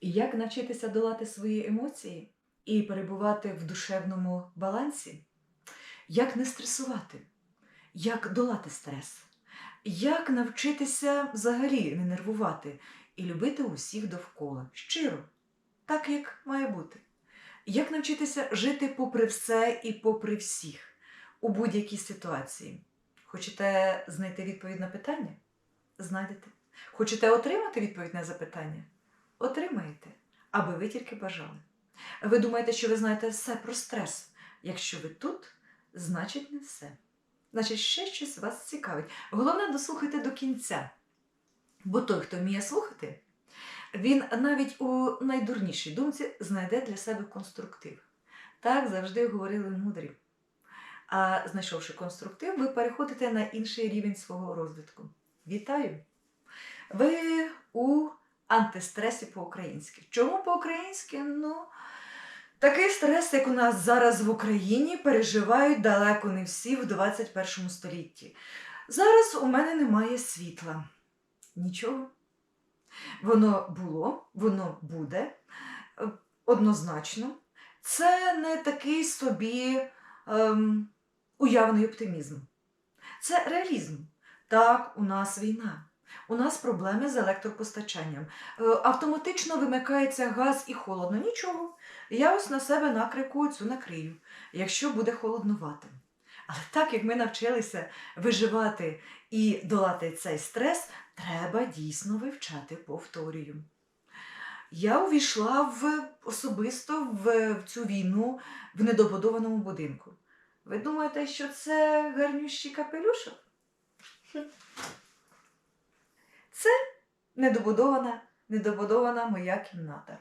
Як навчитися долати свої емоції і перебувати в душевному балансі? Як не стресувати? Як долати стрес? Як навчитися взагалі не нервувати і любити усіх довкола щиро, так як має бути? Як навчитися жити попри все і попри всіх у будь-якій ситуації? Хочете знайти відповідь на питання? Знайдете. Хочете отримати відповідь на запитання? Отримаєте, аби ви тільки бажали. Ви думаєте, що ви знаєте все про стрес. Якщо ви тут, значить не все. Значить, ще щось вас цікавить. Головне, дослухайте до кінця. Бо той, хто вміє слухати, він навіть у найдурнішій думці знайде для себе конструктив. Так завжди говорили мудрі. А знайшовши конструктив, ви переходите на інший рівень свого розвитку. Вітаю! Ви у антистресі по-українськи. Чому по-українськи? Ну, такий стрес, як у нас зараз в Україні, переживають далеко не всі в 21 столітті. Зараз у мене немає світла. Нічого. Воно було, воно буде е, однозначно. Це не такий собі ем, уявний оптимізм. Це реалізм. Так, у нас війна. У нас проблеми з електропостачанням. Е, Автоматично вимикається газ і холодно. Нічого. Я ось на себе накрику цю накрию, якщо буде холоднувато. Але так як ми навчилися виживати і долати цей стрес, треба дійсно вивчати повторюю. Я увійшла в, особисто в, в цю війну в недобудованому будинку. Ви думаєте, що це гарнющий капелюшок? Це недобудована, недобудована моя кімната.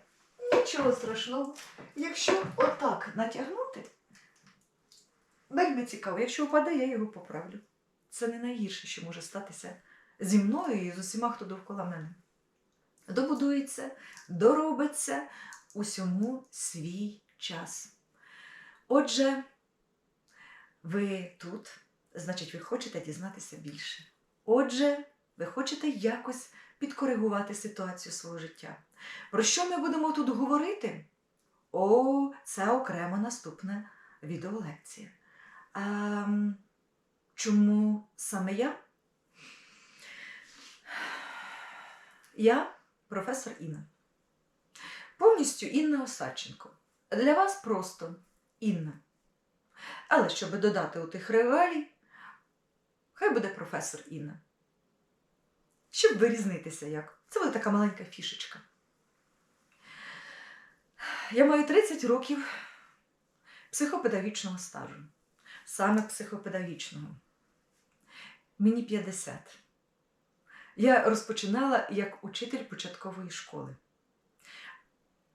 Нічого страшного, якщо отак натягнути, вельми цікаво, якщо впаде, я його поправлю. Це не найгірше, що може статися зі мною і з усіма, хто довкола мене. Добудується, доробиться усьому свій час. Отже, ви тут, значить, ви хочете дізнатися більше. Отже, ви хочете якось підкоригувати ситуацію свого життя. Про що ми будемо тут говорити? О, це окрема наступна відеолекція. А, чому саме я? Я професор Інна. Повністю Інна Осадченко. Для вас просто Інна. Але щоб додати у тих регалій, хай буде професор Інна. Щоб вирізнитися як. Це буде така маленька фішечка. Я маю 30 років психопедагогічного стажу. Саме психопедагогічного. Мені 50. Я розпочинала як учитель початкової школи.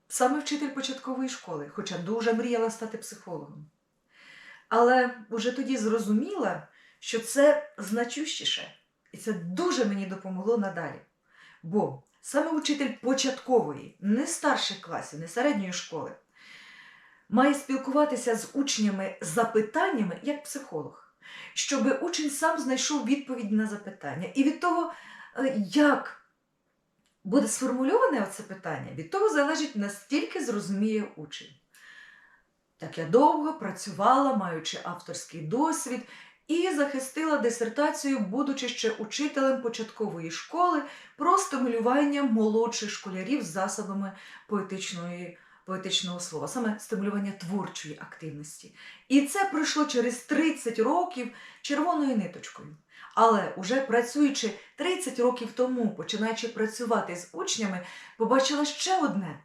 Саме вчитель початкової школи, хоча дуже мріяла стати психологом. Але вже тоді зрозуміла, що це значущіше, і це дуже мені допомогло надалі. Бо саме учитель початкової, не старших класів, не середньої школи, має спілкуватися з учнями запитаннями як психолог, щоб учень сам знайшов відповідь на запитання. І від того, е, як буде сформульоване це питання, від того залежить, настільки зрозуміє учень. Так я довго працювала, маючи авторський досвід, і захистила дисертацію, будучи ще учителем початкової школи про стимулювання молодших школярів засобами поетичної, поетичного слова, саме стимулювання творчої активності. І це пройшло через 30 років червоною ниточкою. Але уже працюючи 30 років тому, починаючи працювати з учнями, побачила ще одне.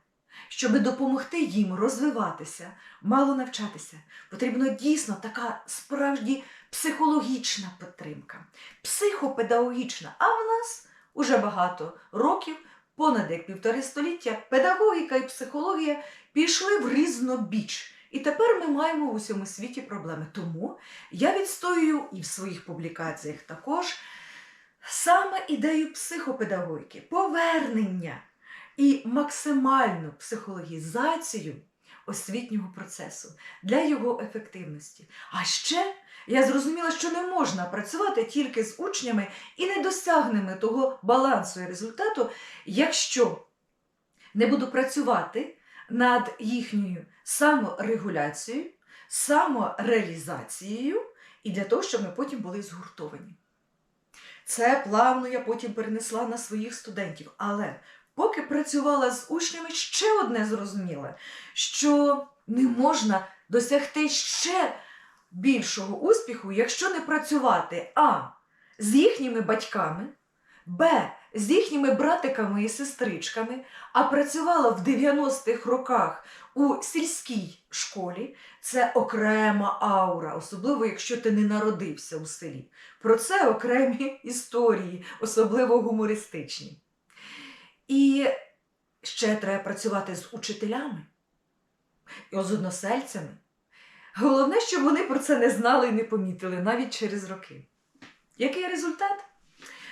Щоб допомогти їм розвиватися, мало навчатися, потрібна дійсно така справді психологічна підтримка, психопедагогічна. А в нас уже багато років, понад як півтори століття, педагогіка і психологія пішли в різнобіч. І тепер ми маємо в усьому світі проблеми. Тому я відстоюю і в своїх публікаціях також саме ідею психопедагогіки, повернення і максимальну психологізацію освітнього процесу для його ефективності. А ще я зрозуміла, що не можна працювати тільки з учнями і не досягнемо того балансу і результату, якщо не буду працювати над їхньою саморегуляцією, самореалізацією і для того, щоб ми потім були згуртовані. Це плавно я потім перенесла на своїх студентів. Але поки працювала з учнями, ще одне зрозуміла, що не можна досягти ще більшого успіху, якщо не працювати а. з їхніми батьками, б. з їхніми братиками і сестричками, а працювала в 90-х роках у сільській школі. Це окрема аура, особливо якщо ти не народився у селі. Про це окремі історії, особливо гумористичні. І ще треба працювати з учителями і з односельцями. Головне, щоб вони про це не знали і не помітили навіть через роки. Який результат?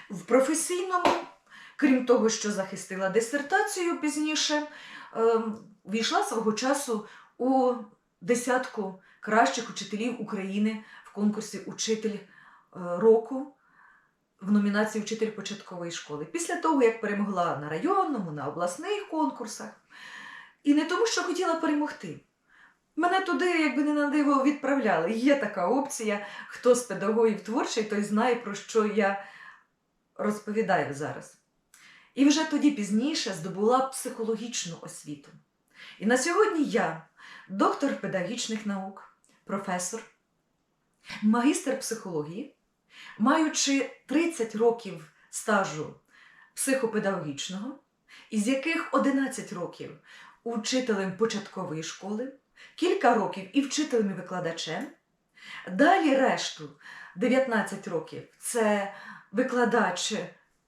В професійному, крім того, що захистила дисертацію пізніше, ем, війшла свого часу у десятку кращих учителів України в конкурсі Учитель е, року в номінації Вчитель початкової школи. Після того, як перемогла на районному, на обласних конкурсах. І не тому, що хотіла перемогти. Мене туди, якби не на диво, відправляли. Є така опція. Хто з педагогів творчий, той знає, про що я розповідаю зараз. І вже тоді пізніше здобула психологічну освіту. І на сьогодні я, доктор педагогічних наук, професор, магістр психології, маючи 30 років стажу психопедагогічного, із яких 11 років учителем початкової школи, кілька років і вчителем і викладачем. Далі решту 19 років це викладач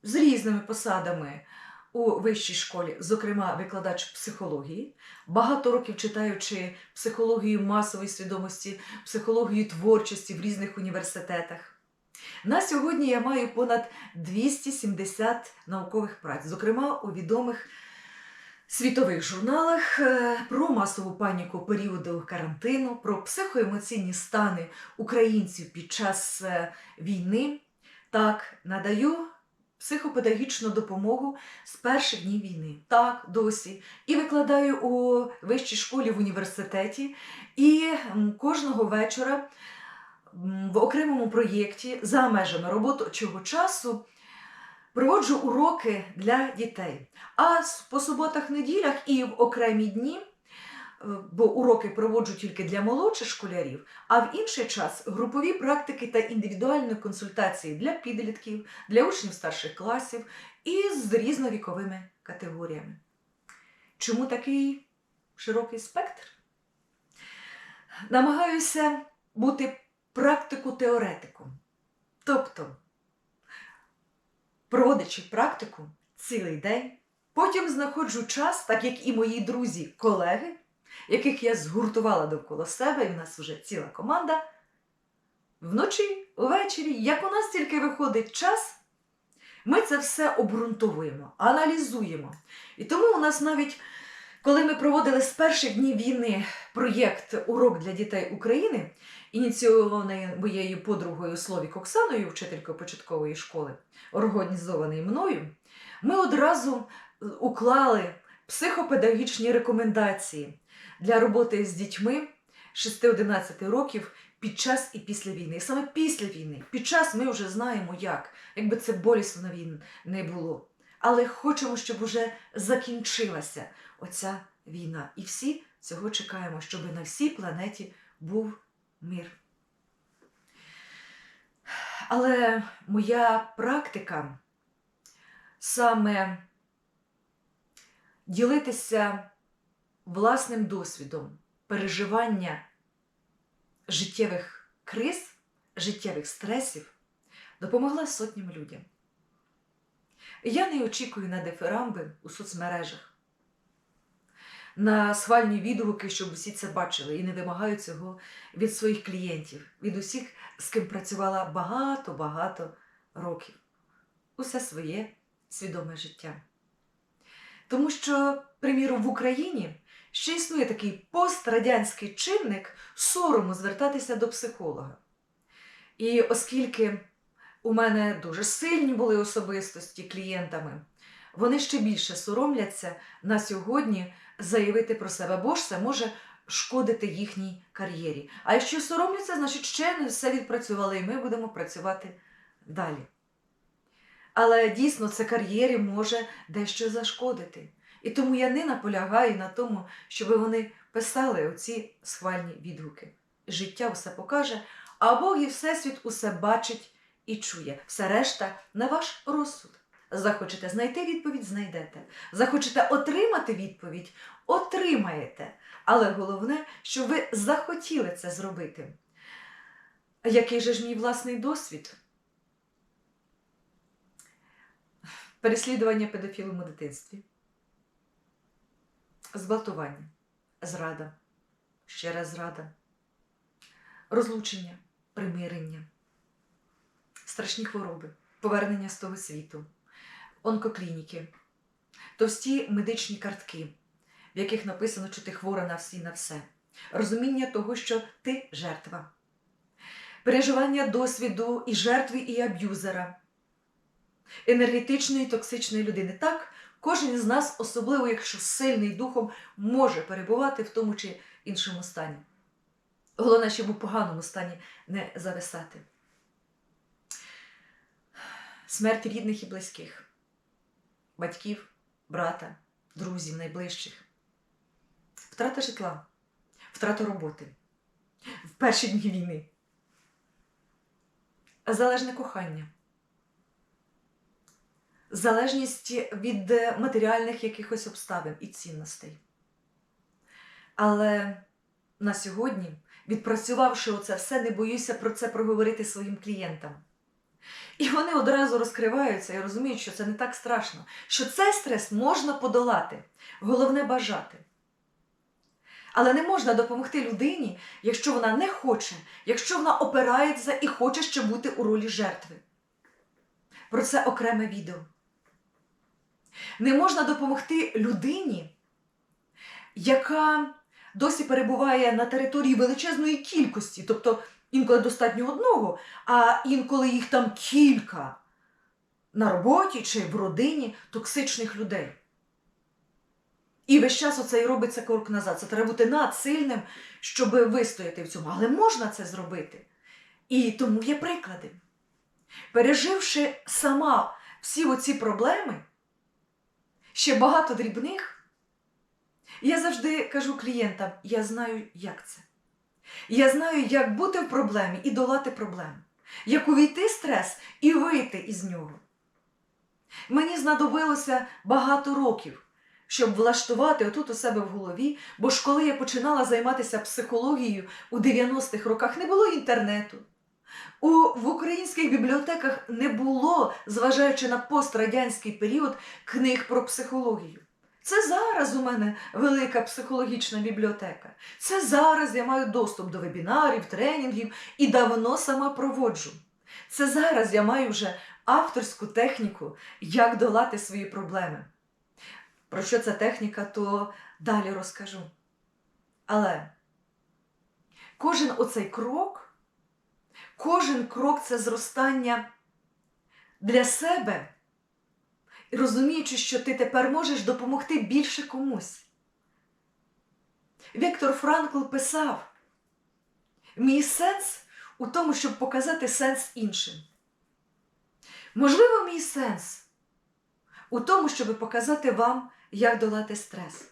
з різними посадами у вищій школі, зокрема викладач психології, багато років читаючи психологію масової свідомості, психологію творчості в різних університетах. На сьогодні я маю понад 270 наукових праць, зокрема у відомих світових журналах е, про масову паніку періоду карантину, про психоемоційні стани українців під час е, війни. Так, надаю психопедагогічну допомогу з перших днів війни. Так, досі. І викладаю у вищій школі в університеті. І кожного вечора в окремому проєкті за межами робочого часу проводжу уроки для дітей. А по суботах-неділях і в окремі дні, е, бо уроки проводжу тільки для молодших школярів, а в інший час групові практики та індивідуальні консультації для підлітків, для учнів старших класів і з різновіковими категоріями. Чому такий широкий спектр? Намагаюся бути практику-теоретиком. Тобто, проводячи практику цілий день, потім знаходжу час, так як і мої друзі, колеги, яких я згуртувала довкола себе, і в нас вже ціла команда. Вночі, увечері, як у нас тільки виходить час, ми це все обґрунтовуємо, аналізуємо. І тому у нас навіть, коли ми проводили з перших днів війни проєкт Урок для дітей України, ініційований моєю подругою Словік Оксаною, вчителькою початкової школи, організований мною, ми одразу е, уклали психопедагогічні рекомендації для роботи з дітьми 6-11 років під час і після війни. І саме після війни, під час ми вже знаємо як, якби це болісно на війн не було. Але хочемо, щоб уже закінчилася оця війна. І всі цього чекаємо, щоб на всій планеті був мир. Але моя практика саме ділитися власним досвідом переживання життєвих криз, життєвих стресів допомогла сотням людям. Я не очікую на дифирамби у соцмережах, на схвальні відгуки, щоб усі це бачили, і не вимагаю цього від своїх клієнтів, від усіх, з ким працювала багато-багато років. Усе своє свідоме життя. Тому що, приміром, в Україні ще існує такий пострадянський чинник сорому звертатися до психолога. І оскільки у мене дуже сильні були особистості клієнтами вони ще більше соромляться на сьогодні заявити про себе, бо ж це може шкодити їхній кар'єрі. А якщо соромляться, значить ще не все відпрацювали, і ми будемо працювати далі. Але дійсно це кар'єрі може дещо зашкодити. І тому я не наполягаю на тому, щоб вони писали оці схвальні відгуки. Життя все покаже, а Бог і Всесвіт усе бачить і чує. Все решта на ваш розсуд. Захочете знайти відповідь, знайдете. Захочете отримати відповідь, отримаєте. Але головне, щоб ви захотіли це зробити. Який же ж мій власний досвід? Переслідування педофілом у дитинстві, зґвалтування, зрада, ще раз зрада, розлучення, примирення, страшні хвороби, повернення з того світу, онкоклініки, товсті медичні картки, в яких написано, що ти хвора на всі на все, розуміння того, що ти жертва, переживання досвіду і жертви, і аб'юзера, енергетичної токсичної людини. Так, кожен з нас, особливо якщо сильний духом, може перебувати в тому чи іншому стані. Головне, щоб у поганому стані не зависати. Смерть рідних і близьких, батьків, брата, друзів найближчих, втрата житла, втрата роботи. В перші дні війни, залежне кохання, залежність від матеріальних якихось обставин і цінностей. Але на сьогодні, відпрацювавши оце все, не боюся про це проговорити своїм клієнтам. І вони одразу розкриваються і розуміють, що це не так страшно, що цей стрес можна подолати, головне бажати. Але не можна допомогти людині, якщо вона не хоче, якщо вона опирається і хоче ще бути у ролі жертви. Про це окреме відео. Не можна допомогти людині, яка досі перебуває на території величезної кількості, тобто інколи достатньо одного, а інколи їх там кілька на роботі чи в родині токсичних людей. І весь час оце і робиться крок назад. Це треба бути надсильним, щоб вистояти в цьому. Але можна це зробити. І тому є приклади. Переживши сама всі оці проблеми, ще багато дрібних, я завжди кажу клієнтам: я знаю, як це. Я знаю, як бути в проблемі і долати проблему, як увійти стрес і вийти із нього. Мені знадобилося багато років, щоб влаштувати отут у себе в голові, бо ж коли я починала займатися психологією у 90-х роках, не було інтернету. У, в українських бібліотеках не було, зважаючи на пострадянський період, книг про психологію. Це зараз у мене велика психологічна бібліотека. Це зараз я маю доступ до вебінарів, тренінгів і давно сама проводжу. Це зараз я маю вже авторську техніку, як долати свої проблеми. Про що ця техніка, то далі розкажу. Але кожен оцей крок, кожен крок це зростання для себе розуміючи, що ти тепер можеш допомогти більше комусь. Віктор Франкл писав: мій сенс у тому, щоб показати сенс іншим. Можливо, мій сенс у тому, щоб показати вам, як долати стрес.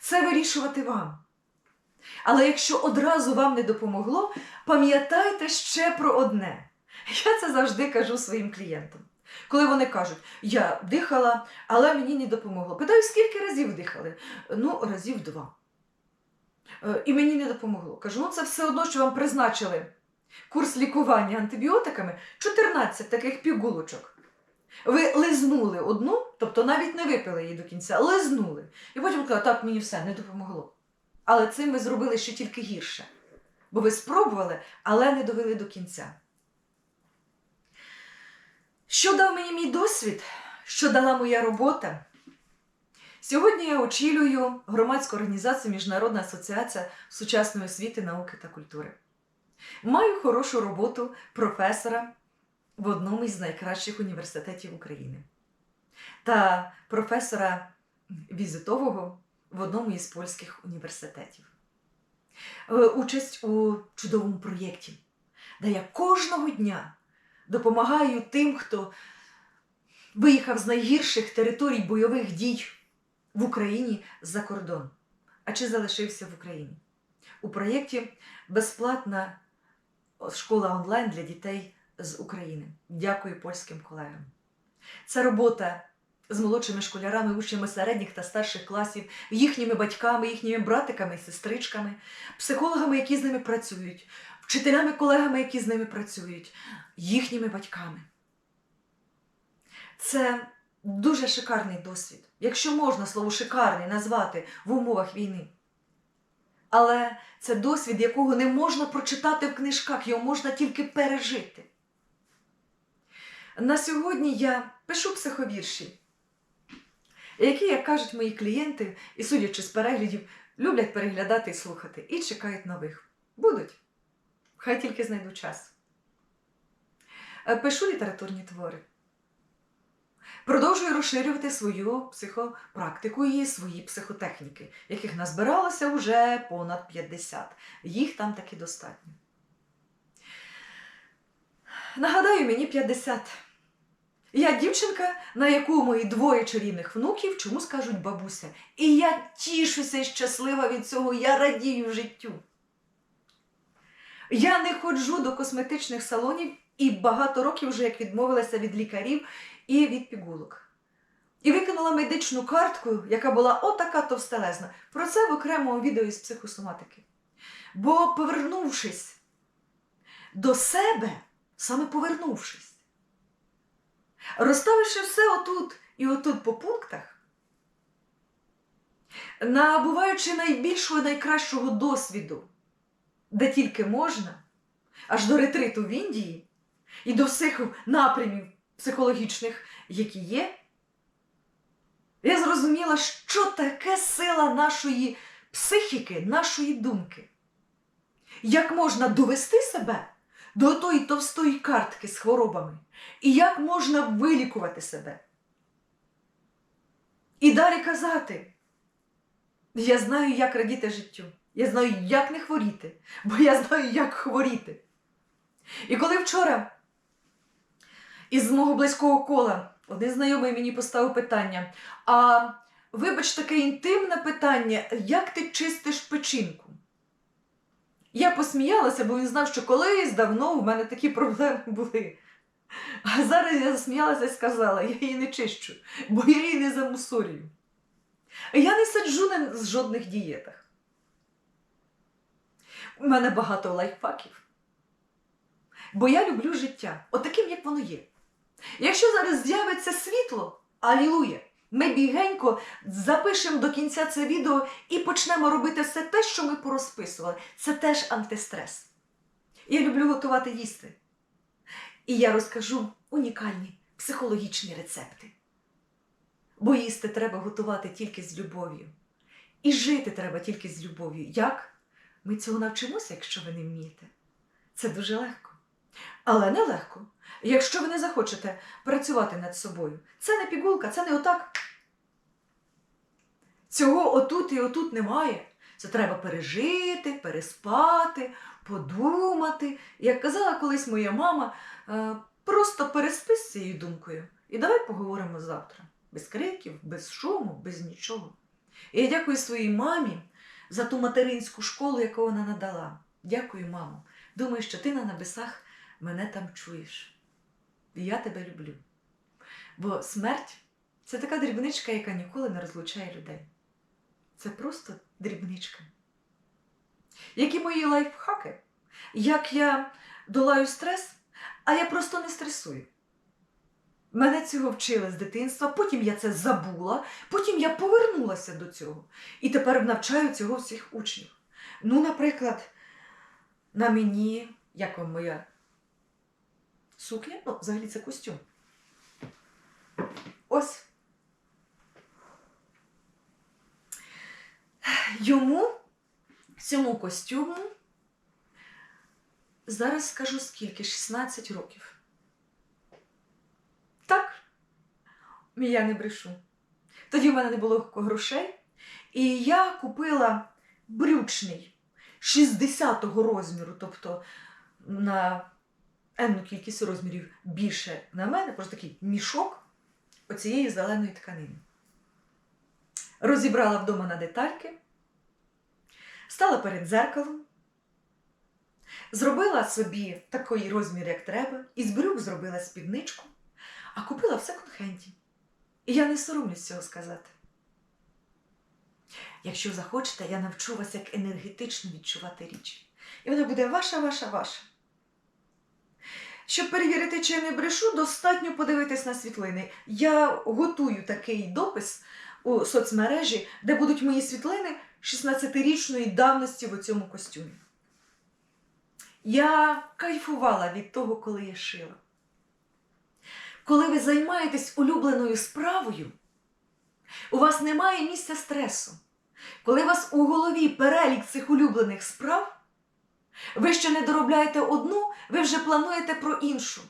Це вирішувати вам. Але якщо одразу вам не допомогло, пам'ятайте ще про одне. Я це завжди кажу своїм клієнтам. Коли вони кажуть, я дихала, але мені не допомогло. Питаю, скільки разів дихали? Ну, разів два. Е, І мені не допомогло. Кажу, ну це все одно, що вам призначили курс лікування антибіотиками 14 таких пігулочок. Ви лизнули одну, тобто навіть не випили її до кінця, лизнули. І потім казали, так, мені все не допомогло. Але цим ви зробили ще тільки гірше. Бо ви спробували, але не довели до кінця. Що дав мені мій досвід? Що дала моя робота? Сьогодні я очолюю громадську організацію Міжнародна асоціація сучасної освіти, науки та культури. Маю хорошу роботу професора в одному із найкращих університетів України. та професора візитового в одному із польських університетів. Е, Участь у чудовому проєкті, де я кожного дня допомагаю тим, хто виїхав з найгірших територій бойових дій в Україні за кордон, а чи залишився в Україні. У проєкті безплатна школа онлайн для дітей з України. Дякую польським колегам. Це робота з молодшими школярами, учнями середніх та старших класів, їхніми батьками, їхніми братиками і сестричками, психологами, які з ними працюють, вчителями, колегами, які з ними працюють, їхніми батьками. Це дуже шикарний досвід, якщо можна слово шикарний назвати в умовах війни. Але це досвід, якого не можна прочитати в книжках, його можна тільки пережити. На сьогодні я пишу психовірші, які, як кажуть мої клієнти, і судячи з переглядів, люблять переглядати і слухати, і чекають нових. Будуть. Хай тільки знайду час. Е, Пишу літературні твори. Продовжую розширювати свою психопрактику і свої психотехніки, яких назбиралося вже понад 50. Їх там таки достатньо. Нагадаю, мені 50. Я дівчинка, на яку мої двоє чарівних внуків чомусь кажуть бабуся. І я тішуся і щаслива від цього, я радію життю. Я не ходжу до косметичних салонів і багато років вже як відмовилася від лікарів і від пігулок. І викинула медичну картку, яка була отака товстелезна. Про це в окремому відео із психосоматики. Бо, повернувшись до себе, саме повернувшись, розставивши все отут і отут по пунктах, набуваючи найбільшого і найкращого досвіду, де тільки можна, аж до ретриту в Індії і до всіх напрямів психологічних, які є, я зрозуміла, що таке сила нашої психіки, нашої думки. Як можна довести себе до тої товстої картки з хворобами, і як можна вилікувати себе. І далі казати, я знаю, як радіти життю. Я знаю, як не хворіти, бо я знаю, як хворіти. І коли вчора із мого близького кола один знайомий мені поставив питання: а вибач, таке інтимне питання, як ти чистиш печінку? Я посміялася, бо він знав, що колись давно в мене такі проблеми були. А зараз я засміялася і сказала, я її не чищу, бо я її не замусорюю. Я не сиджу на жодних дієтах. У мене багато лайфхаків. Бо я люблю життя, отаким, як воно є. Якщо зараз з'явиться світло, алілуя, ми бігенько запишемо до кінця це відео і почнемо робити все те, що ми порозписували. Це теж антистрес. Я люблю готувати їсти. І я розкажу унікальні психологічні рецепти. Бо їсти треба готувати тільки з любов'ю. І жити треба тільки з любов'ю. Як? Ми цього навчимося, якщо ви не вмієте. Це дуже легко. Але не легко, якщо ви не захочете працювати над собою. Це не пігулка, це не отак. Цього отут і отут немає. Це треба пережити, переспати, подумати. Як казала колись моя мама, е, просто переспи з цією думкою. І давай поговоримо завтра. Без криків, без шуму, без нічого. І я дякую своїй мамі за ту материнську школу, яку вона надала. Дякую, мамо. Думаю, що ти на небесах мене там чуєш. І я тебе люблю. Бо смерть це така дрібничка, яка ніколи не розлучає людей. Це просто дрібничка. Які мої лайфхаки? Як я долаю стрес, а я просто не стресую. Мене цього вчили з дитинства, потім я це забула, потім я повернулася до цього. І тепер навчаю цього всіх учнів. Ну, наприклад, на мені, як вам моя сукня, ну, взагалі це костюм. Ось. Йому, цьому костюму, зараз скажу скільки, 16 років. Так. Я не брешу. Тоді в мене не було грошей, і я купила брючний 60-го розміру, тобто на енну кількість розмірів більше на мене, просто такий мішок оцієї зеленої тканини. Розібрала вдома на детальки, стала перед дзеркалом, зробила собі такий розмір, як треба, із брюк зробила спідничку, а купила в секонд-хенді. І я не соромлюсь цього сказати. Якщо захочете, я навчу вас, як енергетично відчувати річ. І вона буде ваша, ваша, ваша. Щоб перевірити, чи я не брешу, достатньо подивитись на світлини. Я готую такий допис у соцмережі, де будуть мої світлини 16-річної давності в цьому костюмі. Я кайфувала від того, коли я шила. Коли ви займаєтесь улюбленою справою, у вас немає місця стресу. Коли у вас у голові перелік цих улюблених справ, ви ще не доробляєте одну, ви вже плануєте про іншу.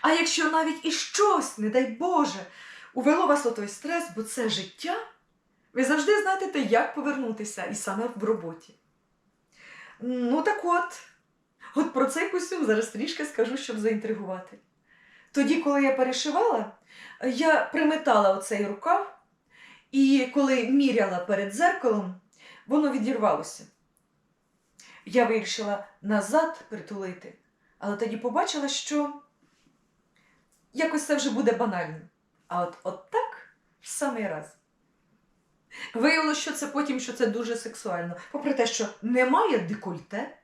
А якщо навіть і щось, не дай Боже, увело вас у той стрес, бо це життя, ви завжди знайдете, як повернутися, і саме в роботі. Ну так от, от про цей костюм зараз трішки скажу, щоб заінтригувати. Тоді, коли я перешивала, я приметала оцей рукав, і коли міряла перед зеркалом, воно відірвалося. Я вирішила назад притулити, але тоді побачила, що якось це вже буде банально. А от, от так в самий раз. Виявилося, що це потім, що це дуже сексуально. Попри те, що немає декольте,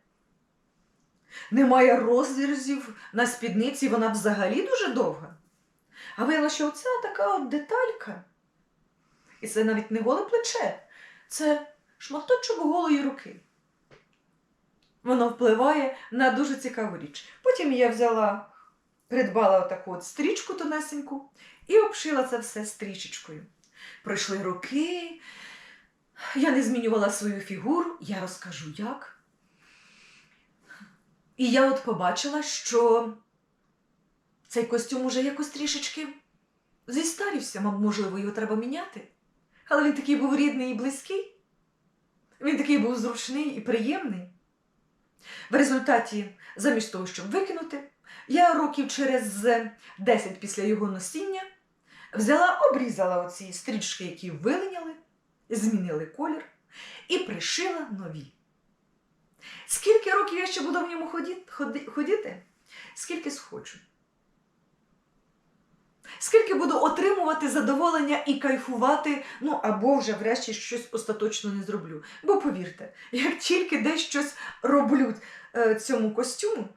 немає розрізів на спідниці, вона взагалі дуже довга. А виявилося, що оця така от деталька. І це навіть не голе плече, це шматочок голої руки. Воно впливає на дуже цікаву річ. Потім я взяла, придбала таку от стрічку тонесеньку і обшила це все стрічечкою. Пройшли роки, я не змінювала свою фігуру, я розкажу як. І я от побачила, що цей костюм уже якось трішечки зістарівся, можливо, його треба міняти. Але він такий був рідний і близький. Він такий був зручний і приємний. В результаті, замість того, щоб викинути, я років через 10 після його носіння взяла, обрізала оці стрічки, які вилиняли, змінили колір, і пришила нові. Скільки років я ще буду в ньому ходити? Скільки схочу. Скільки буду отримувати задоволення і кайфувати, ну або вже врешті щось остаточно не зроблю. Бо повірте, як тільки десь щось роблю е, цьому костюму,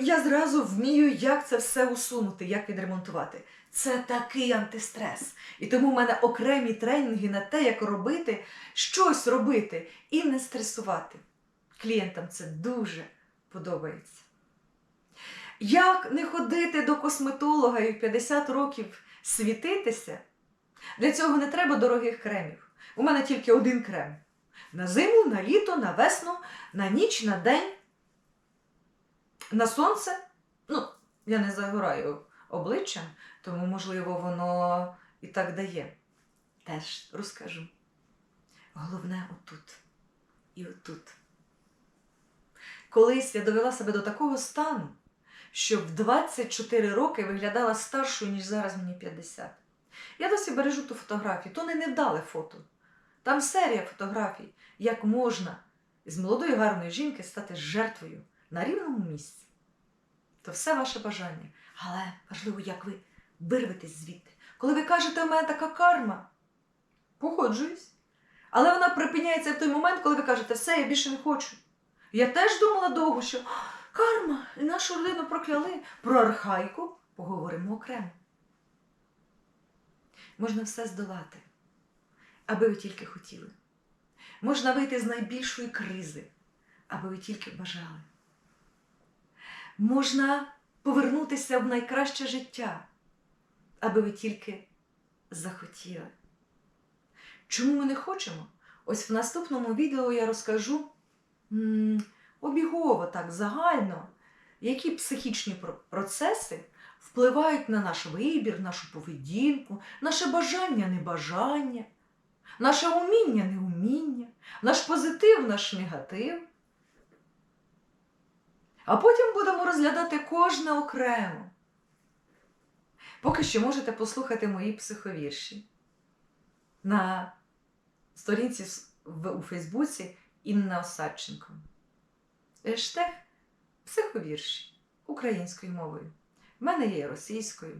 я зразу вмію, як це все усунути, як відремонтувати. Це такий антистрес. І тому в мене окремі тренінги на те, як робити, щось робити і не стресувати. Клієнтам це дуже подобається. Як не ходити до косметолога і в 50 років світитися? Для цього не треба дорогих кремів. У мене тільки один крем. На зиму, на літо, на весну, на ніч, на день, на сонце. Ну, я не загораю обличчям, тому, можливо, воно і так дає. Теж розкажу. Головне отут і отут. Колись я довела себе до такого стану, що в 24 роки виглядала старшою, ніж зараз мені 50. Я досі бережу ту фотографію, то не невдале фото. Там серія фотографій, як можна з молодої гарної жінки стати жертвою на рівному місці. То все ваше бажання. Але важливо, як ви вирветесь звідти. Коли ви кажете, у мене така карма, погоджуюсь. Але вона припиняється в той момент, коли ви кажете, все, я більше не хочу. Я теж думала довго, що карма, і нашу родину прокляли. Про архаїку поговоримо окремо. Можна все здолати, аби ви тільки хотіли. Можна вийти з найбільшої кризи, аби ви тільки бажали. Можна повернутися в найкраще життя, аби ви тільки захотіли. Чому ми не хочемо? Ось в наступному відео я розкажу обігово так загально, які психічні процеси впливають на наш вибір, нашу поведінку, наше бажання, небажання, наше уміння, неуміння, наш позитив, наш негатив. А потім будемо розглядати кожне окремо. Поки що можете послухати мої психовірші на сторінці у Фейсбуці Інна Осадченко. Ештег психовірші українською мовою. В мене є російською.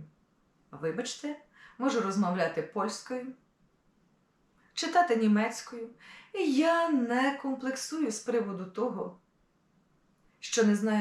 Вибачте, можу розмовляти польською, читати німецькою. Я не комплексую з приводу того, що не знаю.